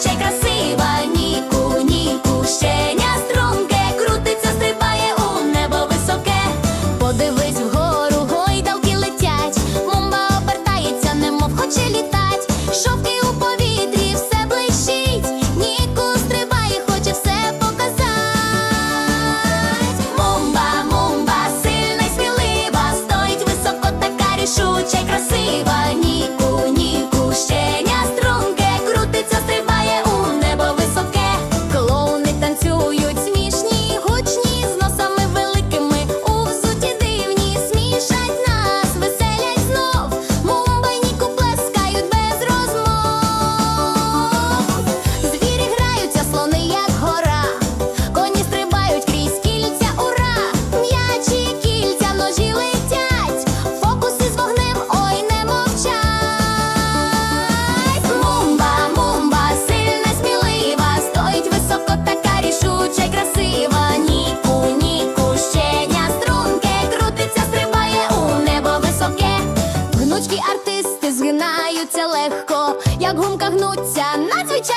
Ще краси.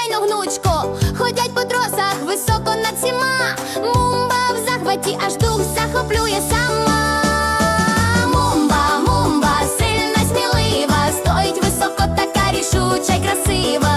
звичайно гнучко, ходять по тросах високо над всіма. Мумба в захваті, аж дух захоплює сама. Мумба, мумба, сильна, смілива, стоїть високо, така рішуча й красива.